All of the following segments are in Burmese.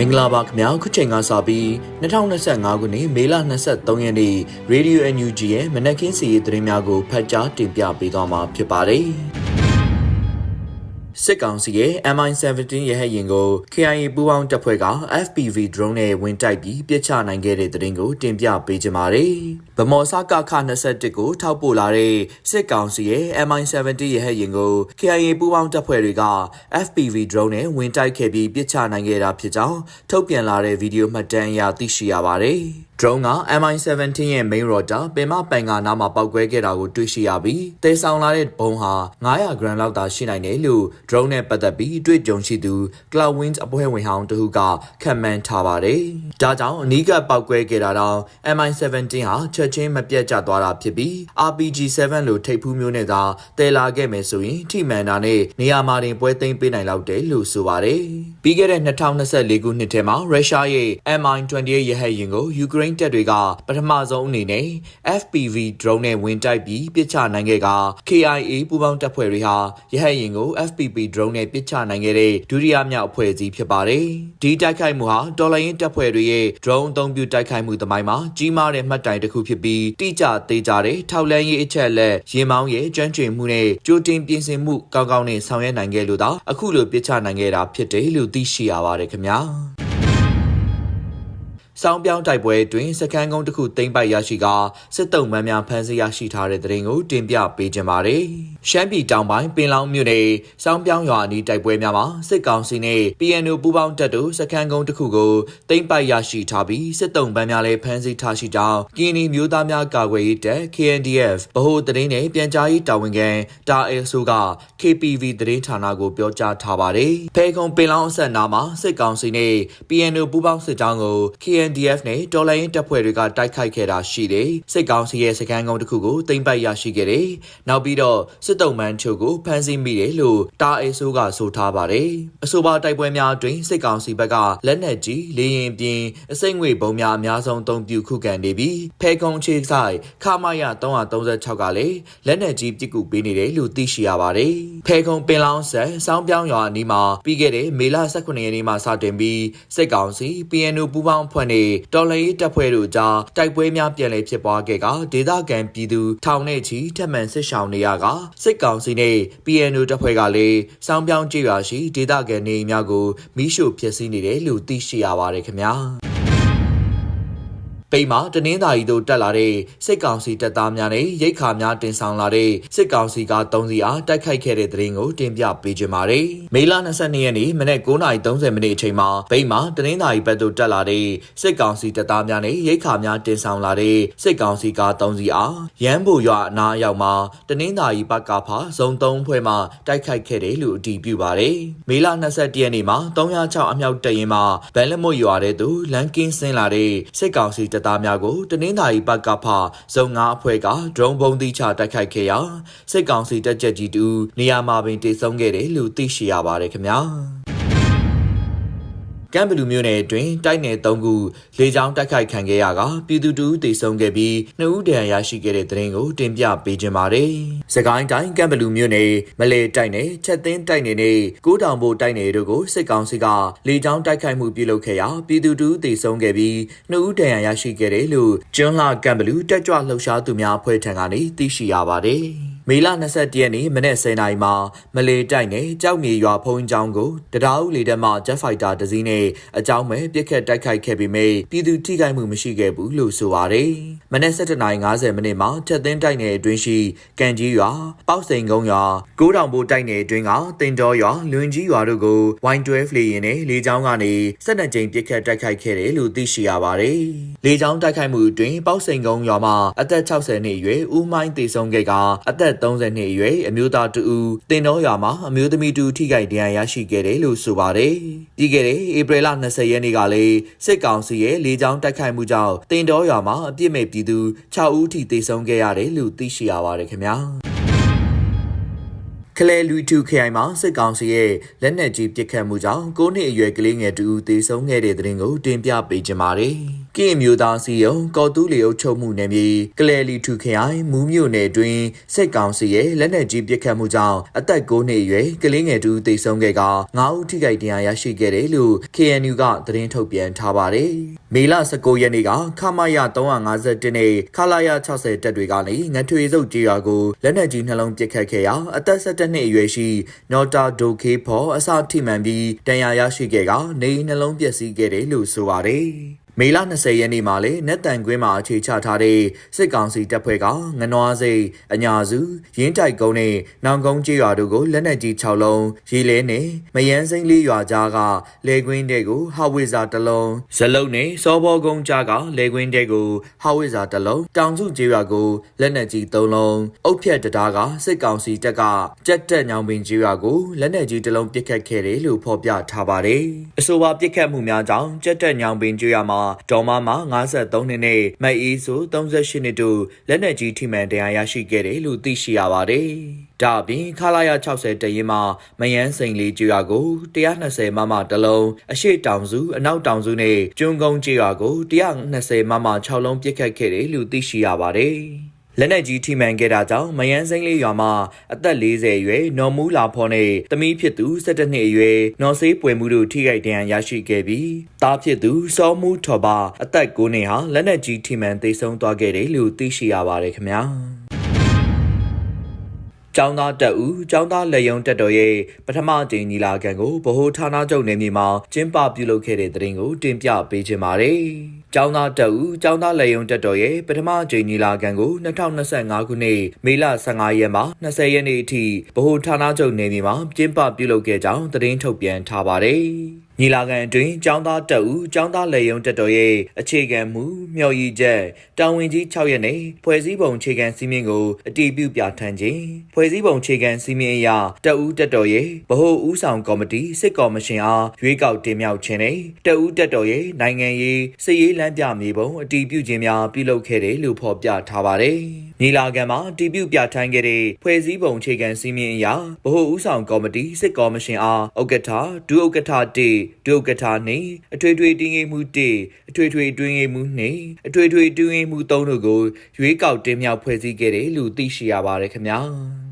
မင်္ဂလာပါခင်ဗျာခုချိန်ကစပြီး2025ခုနှစ်မေလ23ရက်နေ့ Radio NUG ရဲ့မနက်ခင်းစီရေးသတင်းများကိုဖတ်ကြားတင်ပြပေးသွားမှာဖြစ်ပါတယ် စစ်ကောင်စီရဲ့ MI17 ရဟတ်ယာဉ်ကို KIA ပူးပေါင်းတပ်ဖွဲ့က FPV drone နဲ့ဝင်တိုက်ပြီးပစ်ချနိုင်ခဲ့တဲ့သတင်းကိုတင်ပြပေးကြပါမယ်။ဗမော်စကခ21ကိုထောက်ပို့လာတဲ့စစ်ကောင်စီရဲ့ MI17 ရဟတ်ယာဉ်ကို KIA ပူးပေါင်းတပ်ဖွဲ့တွေက FPV drone နဲ့ဝင်တိုက်ခဲ့ပြီးပစ်ချနိုင်ခဲ့တာဖြစ်ကြောင်းထုတ်ပြန်လာတဲ့ဗီဒီယိုမှတ်တမ်းအရသိရှိရပါတယ်။ drone က MI17 ရဲ့ main rotor ပင်မပိုင်ကနားမှာပောက်ကွဲခဲ့တာကိုတွေ့ရှိရပြီးတေဆောင်လာတဲ့ဘုံဟာ900 gram လောက်သာရှိနိုင်တယ်လို့ drone နဲ့ပတ်သက်ပြီးအတွေ့အကြုံရှိသူ Cloudwind အဖွဲ့ဝင်ဟောင်းတဟုကခန့်မှန်းထားပါတယ်။ဒါကြောင့်အနီးကပ်ပောက်ကွဲခဲ့တာတောင် MI17 ဟာချက်ချင်းမပြတ်ကျသွားတာဖြစ်ပြီး RPG7 လိုထိပ်ဖူးမျိုးနဲ့သာတည်လာခဲ့မယ်ဆိုရင်ထိမှန်တာနဲ့နေရာမှာတင်ပွဲသိမ်းပေးနိုင်လောက်တယ်လို့ဆိုပါတယ်။ပြီးခဲ့တဲ့2024ခုနှစ်ထဲမှာရုရှားရဲ့ MI28 ရဟတ်ယာဉ်ကိုယူကရိန်းတပ်တွေကပထမဆုံးအနေနဲ့ FPV drone နဲ့ဝင်တိုက်ပြီးပစ်ချနိုင်ခဲ့က KIA ပူးပေါင်းတပ်ဖွဲ့တွေဟာရဟတ်ယာဉ်ကို FPV drone နဲ့ပစ်ချနိုင်ခဲ့တဲ့ဒုတိယမြောက်အဖွဲ့အစည်းဖြစ်ပါတယ်။ဒီတိုက်ခိုက်မှုဟာတော်လိုင်းတပ်ဖွဲ့တွေရဲ့ drone အသုံးပြုတိုက်ခိုက်မှုသမိုင်းမှာကြီးမားတဲ့မှတ်တိုင်တစ်ခုဖြစ်ပြီးတိကျသေးကြတဲ့ထောက်လန်းရေးအချက်လက်ရင်မောင်းရဲ့ကျွမ်းကျင်မှုနဲ့ကြိုတင်ပြင်ဆင်မှုကောင်းကောင်းနဲ့ဆောင်ရွက်နိုင်ခဲ့လို့သာအခုလိုပစ်ချနိုင်ခဲ့တာဖြစ်တယ်လို့သိရှိရပါတယ်ခင်ဗျာ။ စောင်းပြောင်းတိုက်ပွဲအတွင်းစကန်းကုန်းတစ်ခုသိမ်းပိုက်ရရှိကစစ်တုံးမှန်းများဖမ်းဆီးရရှိထားတဲ့တဲ့ရင်ကိုတင်ပြပေးကြပါမယ်။ရှမ်းပြည်တောင်ပိုင်းပင်လောင်းမြို့နယ်စောင်းပြောင်းရွာအနီးတိုက်ပွဲများမှာစစ်ကောင်စီနဲ့ PNO ပူးပေါင်းတပ်တို့စကန်းကုန်းတစ်ခုကိုသိမ်းပိုက်ရရှိထားပြီးစစ်တုံးမှန်းများလည်းဖမ်းဆီးထားရှိကြောင်းကင်းနီမျိုးသားများကာကွယ်ရေးတပ် KNDF ဗဟိုသတင်းနဲ့ပြန်ကြားရေးတာဝန်ခံတာအဲဆိုက KPV သတင်းဌာနကိုပြောကြားထားပါတယ်။ဖဲခုံပင်လောင်းအဆက်နာမှာစစ်ကောင်စီနဲ့ PNO ပူးပေါင်းစစ်ကြောင်းကို KN KNDF နဲ့တော်လိုင်းတပ်ဖွဲ့တွေကတိုက်ခိုက်ခဲ့တာရှိတယ်။စစ်ကောင်စီရဲ့စခန်းကုန်းတစ်ခုကိုသိမ်းပိုက်ရရှိခဲ့တယ်။နောက်ပြီးတော့စစ်တုံးမှန်ချုပ်ကိုဖမ်းဆီးမိတယ်လို့တာအေဆိုးကဆိုထားပါတယ်။အဆိုပါတိုက်ပွဲများအတွင်းစစ်ကောင်စီဘက်ကလက်နက်ကြီးလေရင်ပြင်းအစိမ့်ငွေပုံများအများဆုံးအသုံးပြုခုခံနေပြီးဖဲကုံချေဆိုင်ခမာယ336ကလည်းလက်နက်ကြီးပစ်ကူပေးနေတယ်လို့သိရှိရပါတယ်။ဖဲကုံပင်လောင်းဆက်စောင်းပြောင်းရွာအနီးမှာပြီးခဲ့တဲ့မေလ18ရက်နေ့မှာစတင်ပြီးစစ်ကောင်စီ PNO ပူးပေါင်းအဖွဲ့နဲ့တော်လှန်ရေးတပ်ဖွဲ့တို့ကြားတိုက်ပွဲများပြန်လည်ဖြစ်ပွားခဲ့ကဒေသခံပြည်သူထောင်နဲ့ချီထပ်မံစစ်ရှောင်နေရကစစ်ကောင်စီနဲ့ PNO တပ်ဖွဲ့ကလည်းစောင်းပြောင်းကြေးရွာရှိဒေသခံနေအိမ်များကိုမိရှို့ဖျက်ဆီးနေတယ်လို့သိရှိရပါတယ်ခင်ဗျာ ပိတ်မှာတနင်္သာရီတို့တက်လာတဲ့စစ်ကောင်စီတပ်သားများနဲ့ရိတ်ခါများတင်ဆောင်လာတဲ့စစ်ကောင်စီက3စီအားတိုက်ခိုက်ခဲ့တဲ့တဲ့ရင်ကိုတင်ပြပေးကြပါမယ်။မေလ22ရက်နေ့မနက်9:30မိနစ်အချိန်မှာပိတ်မှာတနင်္သာရီဘက်သို့တက်လာတဲ့စစ်ကောင်စီတပ်သားများနဲ့ရိတ်ခါများတင်ဆောင်လာတဲ့စစ်ကောင်စီက3စီအားရန်ဘူရွာအနားအရောက်မှာတနင်္သာရီဘက်ကဖာဇုံ3ဖွဲ့မှတိုက်ခိုက်ခဲ့တယ်လို့အတည်ပြုပါတယ်။မေလ22ရက်နေ့မှာ306အမြောက်တရင်မှာဗန်လက်မွတ်ရွာတဲ့သူလန်ကင်းဆင်းလာတဲ့စစ်ကောင်စီတပ်သားများကိုတနင်္သာရီဘက်ကဖဇုံ9အဖွဲ့ကဒရုန်းဘုံသီးချတိုက်ခိုက်ခဲ့ရာစစ်ကောင်စီတပ်ကြပ်ကြီးတူနေရာမှာပင်တေဆုံးခဲ့တယ်လို့သိရှိရပါတယ်ခင်ဗျာ ကမ်ဘလူမျိုးနယ်အတွင်းတိုက်နယ်၃ခုလေကြောင်းတိုက်ခိုက်ခံခဲ့ရကပြည်သူတူတေဆုံးခဲ့ပြီးနှစ်ဦးဒဏ်ရာရရှိခဲ့တဲ့တဲ့ရင်ကိုတင်ပြပေးခြင်းပါတယ်။စကိုင်းတိုင်းကမ်ဘလူမျိုးနယ်မလေတိုက်နယ်ချက်သိန်းတိုက်နယ်နဲ့ကိုးတောင်ဘိုတိုက်နယ်တို့ကိုစစ်ကောင်စီကလေကြောင်းတိုက်ခိုက်မှုပြုလုပ်ခဲ့ရာပြည်သူတူတေဆုံးခဲ့ပြီးနှစ်ဦးဒဏ်ရာရရှိခဲ့တယ်လို့ကျွန်းလှကမ်ဘလူတက်ကြွလှုပ်ရှားသူများအဖွဲ့ထံကနေသိရှိရပါတယ်။ မေလ21ရက်နေ့မနက်10:00နာရီမှာမလေတိုက်နယ်ကြောက်မြေရွာဖုံးကျောင်းကိုတရားဥလေတက်မှ Jet Fighter တစ်စီးနဲ့အကြောင်းမဲ့ပြစ်ခတ်တိုက်ခိုက်ခဲ့ပေမဲ့ပြည်သူထိခိုက်မှုမရှိခဲ့ဘူးလို့ဆိုပါတယ်။မနက်7:50မိနစ်မှာချက်သိန်းတိုက်နယ်အတွင်းရှိကန်ကြီးရွာပေါက်စိန်ကုန်းရွာကိုးတောင်ဘိုတိုက်နယ်အတွင်းကတင်တော်ရွာလွင်ကြီးရွာတို့ကို Y12 လေယာဉ်နဲ့လေကြောင်းကနေစစ်တပ်ကြိမ်ပြစ်ခတ်တိုက်ခိုက်ခဲ့တယ်လို့သိရှိရပါတယ်။လေကြောင်းတိုက်ခိုက်မှုအတွင်းပေါက်စိန်ကုန်းရွာမှာအသက်60နှစ်အရွယ်ဦးမိုင်းတေဆုံးခဲ့ကအသက်30နှစ်အရွယ်အမျိုးသားတူဦးတင်တော်ရွာမှာအမျိုးသမီးတူထိခိုက်ဒဏ်ရာရရှိခဲ့တယ်လို့ဆိုပါတယ်။ပြီးခဲ့တဲ့ဧပြီလ20ရက်နေ့ကလည်းစစ်ကောင်စီရဲ့လေကြောင်းတိုက်ခိုက်မှုကြောင့်တင်တော်ရွာမှာအပြစ်မဲ့ပြည်သူ6ဦးထိသေဆုံးခဲ့ရတယ်လို့သိရှိရပါတယ်ခင်ဗျာ။ကလဲလူတူခိုင်မှာစစ်ကောင်စီရဲ့လက်နက်ကြီးပစ်ခတ်မှုကြောင့်9နှစ်အရွယ်ကလေးငယ်တူသေဆုံးခဲ့တဲ့တဲ့ရင်ကိုတင်ပြပေးကြပါမယ်။ ကင်းမျိုးသားစီယုံကော်တူးလီအုပ်ချုပ်မှုနယ်မြေကလဲလီထူခရိုင်မူးမြို့နယ်တွင်စိတ်ကောင်စီရဲ့လက်နက်ကြီးပစ်ခတ်မှုကြောင့်အသက်9နှစ်အရွယ်ကလေးငယ်တူသေဆုံးခဲ့က9ဦးထိခိုက်ဒဏ်ရာရရှိခဲ့တယ်လို့ KNU ကသတင်းထုတ်ပြန်ထားပါတယ်။မေလ19ရက်နေ့ကခမာယ351နဲ့ခလာယ60တပ်တွေကနေငထွေစုပ်ကြေးရွာကိုလက်နက်ကြီးနှလုံးပစ်ခတ်ခဲ့ရာအသက်17နှစ်အရွယ်ရှိနော်တာဒိုခေဖော်အစထိမှန်ပြီးဒဏ်ရာရရှိခဲ့က နေနှလုံးပျက်စီးခဲ့တယ်လို့ဆိုပါတယ်။ မေလ20ရက်နေ့မှာလေနက်တန်ကွင်းမှာအခြေချထားတဲ့စစ်ကောင်စီတပ်ဖွဲ့ကငနွားစိတ်အညာစုရင်းတိုက်ကုန်းနဲ့နောင်ကုန်းကျေးရွာတို့ကိုလက်နက်ကြီး6လုံးရေလဲနဲ့မယန်းစိမ့်လေးရွာကြားကလေကွင်းတဲ့ကိုဟာဝိဇာတစ်လုံးဇလုံနဲ့စောဘောကုန်းကြားကလေကွင်းတဲ့ကိုဟာဝိဇာတစ်လုံးတောင်စုကျေးရွာကိုလက်နက်ကြီး3လုံးအုတ်ဖြတ်တတားကစစ်ကောင်စီတပ်ကကြက်တက်ညောင်ပင်ကျေးရွာကိုလက်နက်ကြီးတစ်လုံးပစ်ခတ်ခဲ့တယ်လို့ဖော်ပြထားပါတယ်အဆိုပါပစ်ခတ်မှုများကြောင့်ကြက်တက်ညောင်ပင်ကျေးရွာမှာဒေါ်မမ53နှစ်နဲ့မတ်အေးဆို38နှစ်တို့လက်နက်ကြီးထိမှန်တရားရရှိခဲ့တယ်လို့သိရှိရပါတယ်။ဒါအပြင်ခလာရ60တရင်မှာမယန်းစိန်လေးကျွာကို120မမတလုံးအရှိတောင်စုအနောက်တောင်စုနဲ့ကျွန်းကုန်းကျွာကို120မမ6လုံးပြစ်ခတ်ခဲ့တယ်လို့သိရှိရပါတယ်။ လက်နက်ကြီးထိမှန်ခဲ့တာကြောင့်မယန်းစိမ့်လေးရွာမှာအသက်40အရွယ်နော်မူလာဖော်နဲ့တမီးဖြစ်သူ17နှစ်အရွယ်နော်ဆေးပွေမှုတို့ထိခိုက်ဒဏ်ရာရရှိခဲ့ပြီးတားဖြစ်သူစောမူထော်ပါအသက်9နှစ်ဟာလက်နက်ကြီးထိမှန်သေဆုံးသွားခဲ့တယ်လို့သိရှိရပါတယ်ခင်ဗျာ ကျောင်းသားတက်ဦးကျောင်းသားလက်ယုံတက်တော်ရဲ့ပထမအကြိမ်ညီလာခံကိုဗဟိုဌာနချုပ်နေမြေမှာကျင်းပပြုလုပ်ခဲ့တဲ့တဲ့ရင်ကိုတင်ပြပေးခြင်းပါတယ်။ကျောင်းသားတက်ဦးကျောင်းသားလက်ယုံတက်တော်ရဲ့ပထမအကြိမ်ညီလာခံကို2025ခုနှစ်မေလ15ရက်မှာ20ရက်နေ့အထိဗဟိုဌာနချုပ်နေမြေမှာကျင်းပပြုလုပ်ခဲ့ကြောင်းသတင်းထုတ်ပြန်ထားပါတယ်။ ညီလာခံအတွင်းចောင်းသားတက်ဦးចောင်းသားလေယုံတက်တော်ရဲ့အခြေခံမူမျှော်ရည်ချက်တာဝန်ကြီး6ရက်နဲ့ဖွဲ့စည်းပုံအခြေခံစည်းမျဉ်းကိုအတည်ပြုပြဋ္ဌာန်းခြင်းဖွဲ့စည်းပုံအခြေခံစည်းမျဉ်းအရတက်ဦးတက်တော်ရဲ့ဗဟိုဦးဆောင်ကော်မတီစစ်ကော်မရှင်အားရွေးကောက်တင်မြှောက်ခြင်းနဲ့တက်ဦးတက်တော်ရဲ့နိုင်ငံရေးစစ်ရေးလမ်းပြမြေပုံအတည်ပြုခြင်းများပြုလုပ်ခဲ့တယ်လို့ဖော်ပြထားပါတယ်ညီလာခံမှာတည်ပြုပြဋ္ဌာန်းခဲ့တဲ့ဖွဲ့စည်းပုံအခြေခံစည်းမျဉ်းအရဗဟိုဦးဆောင်ကော်မတီစစ်ကော်မရှင်အားဥက္ကဋ္ဌဒုဥက္ကဋ္ဌတေဒုဥက္ကဋ္ဌနှင့်အထွေထွေတင်းငယ်မှုတေအထွေထွေတွင်းငယ်မှုနှင့်အထွေထွေတွင်းငယ်မှုသုံးတို့ကိုရွေးကောက်တင်မြှောက်ဖွဲ့စည်းခဲ့တယ်လို့သိရှိရပါတယ်ခင်ဗျာ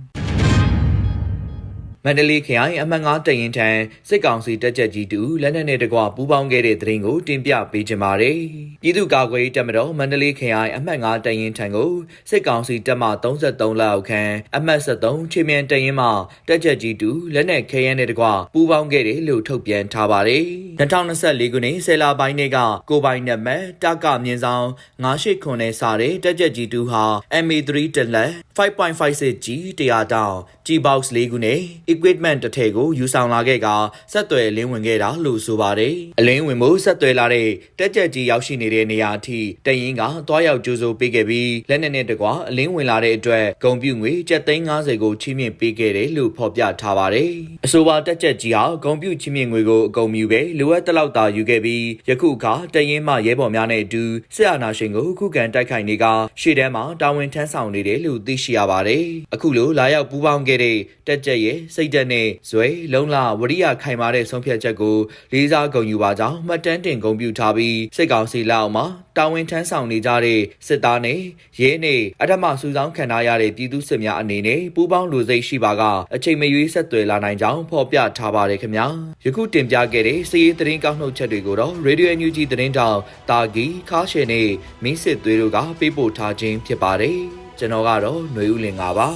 မန္တလေးခရိုင်အမှတ်9တရင်ထံစစ်ကောင်စီတပ်ချက်ကြီးတူလက်နက်နဲ့တကွပူးပေါင်းခဲ့တဲ့တဲ့ရင်ကိုတင်ပြပေးကြပါမယ်။ပြည်သူ့ကာကွယ်ရေးတပ်မတော်မန္တလေးခရိုင်အမှတ်9တရင်ထံကိုစစ်ကောင်စီတပ်မ33လက်အောက်ခံအမှတ်73ချင်းမြန်တရင်မှတပ်ချက်ကြီးတူလက်နက်ခဲယမ်းနဲ့တကွပူးပေါင်းခဲ့တယ်လို့ထုတ်ပြန်ထားပါတယ်။2024ခုနှစ်ဆယ်လပိုင်းနေ့ကကိုပိုင်နက်မတ်တကမြင်းဆောင်989နဲ့စာတဲ့တပ်ချက်ကြီးတူဟာ MA3 တက်လက် 5.56G တရားတောင် G-box ၄ခုနဲ့ equipment တစ်ထည်ကိုယူဆောင်လာခဲ့ကဆက်သွယ်လင်းဝင်ခဲ့တာလို့ဆိုပါတယ်။အလင်းဝင်မှုဆက်သွယ်လာတဲ့တက်ကြက်ကြီးရောက်ရှိနေတဲ့နေရာအထိတရင်ကတွားရောက်ကြိုးစိုးပေးခဲ့ပြီးလက်နက်နဲ့တကွအလင်းဝင်လာတဲ့အတွက်ဂုံပြူငွေ750ကိုချီးမြှင့်ပေးခဲ့တယ်လို့ဖော်ပြထားပါတယ်။အဆိုပါတက်ကြက်ကြီးဟာဂုံပြူချီးမြှင့်ငွေကိုအကုန်မြူပဲလိုအပ်တဲ့လောက်သာယူခဲ့ပြီးယခုအခါတရင်မှရဲဘော်များနဲ့အတူစစ်အာဏာရှင်ကိုခုခံတိုက်ခိုက်နေကရှေ့တန်းမှာတာဝန်ထမ်းဆောင်နေတယ်လို့သိရှိရပါတယ်။အခုလိုလာရောက်ပူးပေါင်းခဲ့တဲ့တက်ကြက်ရဲ့စိတ်သက်နဲ့ဇွဲလုံလဝရိယခိုင်မာတဲ့ဆုံးဖြတ်ချက်ကိုလေးစားဂုဏ်ယူပါကြောင်းမှတ်တမ်းတင်ဂုဏ်ပြုထားပြီးစစ်ကောင်စီလက်အောက်မှာတာဝန်ထမ်းဆောင်နေကြတဲ့စစ်သားနဲ့ရဲနဲ့အထမစုဆောင်ခံထားရတဲ့ပြည်သူစစ်များအနေနဲ့ပူးပေါင်းလူစိတ်ရှိပါကအချိန်မရွေးဆက်သွယ်လာနိုင်ကြောင်းဖော်ပြထားပါတယ်ခင်ဗျာယခုတင်ပြခဲ့တဲ့စီးရီးသတင်းကောက်နှုတ်ချက်တွေကိုတော့ Radio NUG သတင်းတောင်တာဂီခါရှယ်နဲ့မင်းစစ်သွေးတို့ကပေးပို့ထားခြင်းဖြစ်ပါတယ် ကျွန်တော်ကတော့ຫນွေဦးလင်ပါပါ